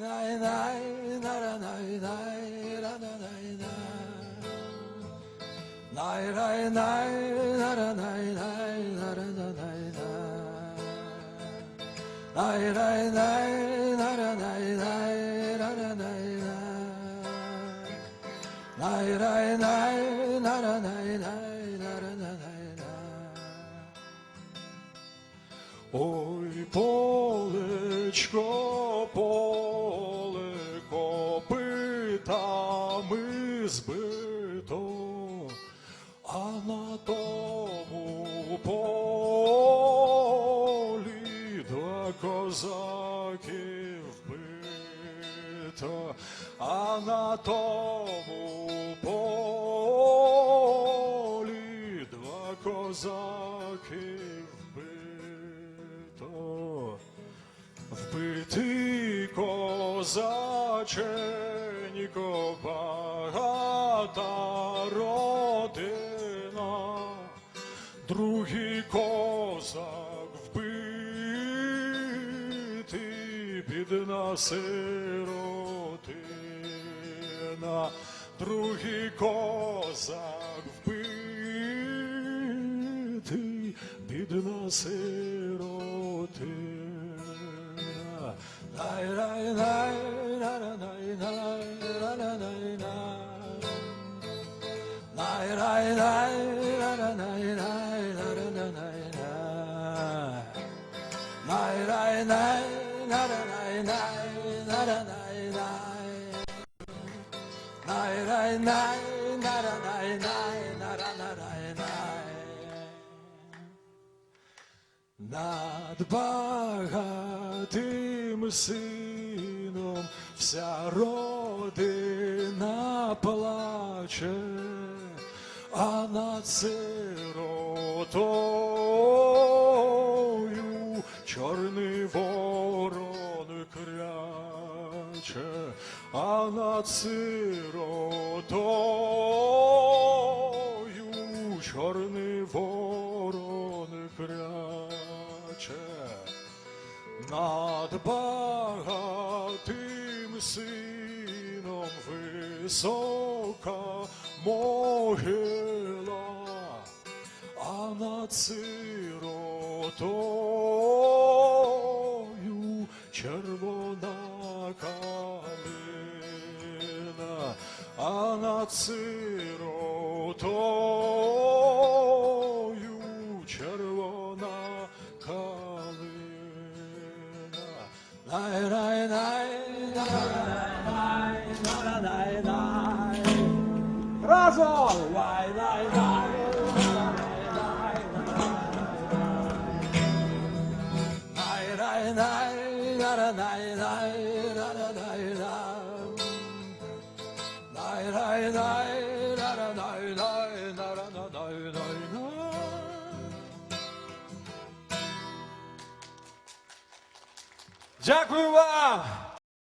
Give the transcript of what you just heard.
най, най, нара, збито, а на тому полі два козаки вбито, а на тому полі два козаки вбито. Вбитий козаченько, багата родина, другий козак вбитий, бідна сиротина, другий козак вбитий, бідна сиротина. Най, най, Над багатим сином вся родина плаче, а над сиротою над сиротою чорний ворон кряче над багатим сином висока могила, а над сиротою червона калина, а над сиротою червона калина. Най, най, най, най, най, най, най. Разом! Най, най, най, най, най, най, най, на, най, най, на, на, най, най. Най, най, най, на, на, най, най,